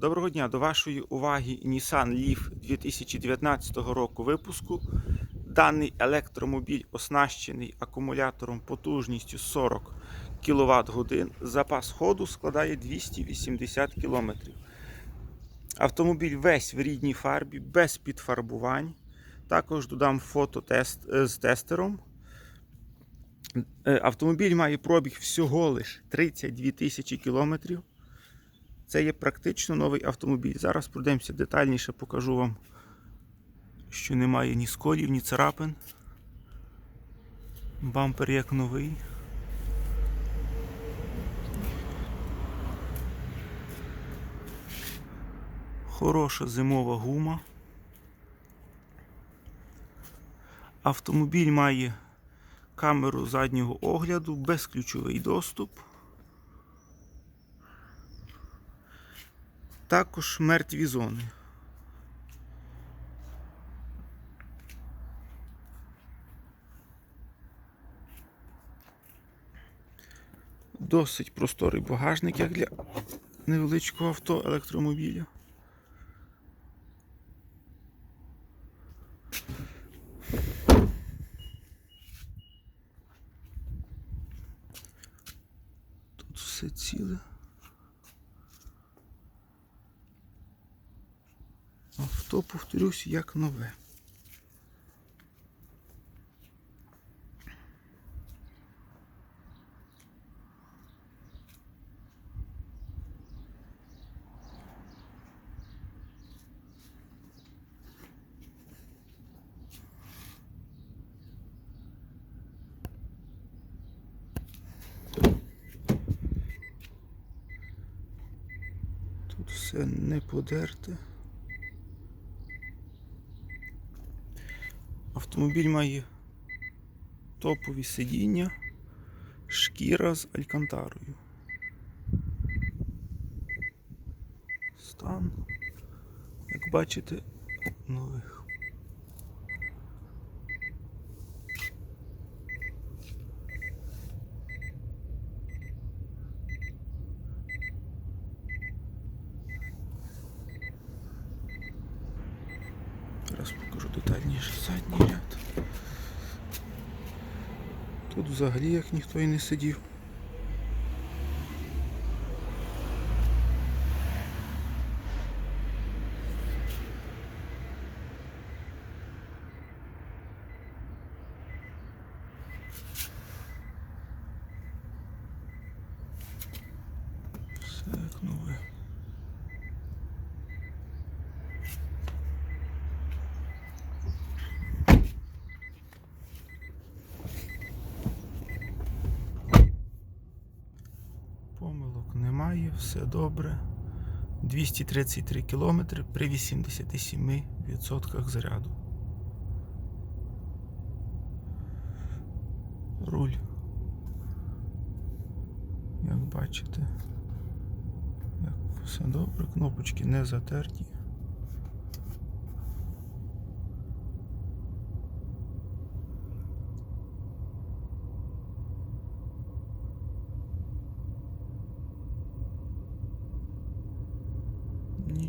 Доброго дня, до вашої уваги Nissan Leaf 2019 року випуску. Даний електромобіль оснащений акумулятором потужністю 40 кВт годин. Запас ходу складає 280 км. Автомобіль весь в рідній фарбі, без підфарбувань. Також додам фото тест, е, з тестером. Е, Автомобіль має пробіг всього лиш 32 тисячі кілометрів. Це є практично новий автомобіль. Зараз пройдемося детальніше, покажу вам, що немає ні сколів, ні царапин. Бампер як новий. Хороша зимова гума. Автомобіль має камеру заднього огляду, безключовий доступ. Також мертві зони. Досить просторий багажник, як для невеличкого авто електромобіля. Тут все ціле. Авто, повторюсь, як нове. Тут все не подерте. Автомобіль має топові сидіння, шкіра з алькантарою. Стан, як бачите, нових. Покажу детальніше задній ряд. Тут взагалі як ніхто і не сидів. Все як нове. Помилок все добре. 233 км при 87% заряду. Руль. Як бачите, як все добре, кнопочки не затерті.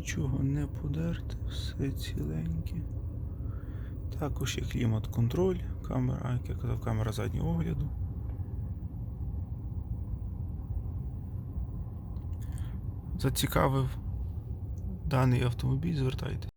Нічого не подерте, все ціленьке. Також є клімат-контроль, камера, як я казав, камера заднього огляду. Зацікавив даний автомобіль, звертайтеся.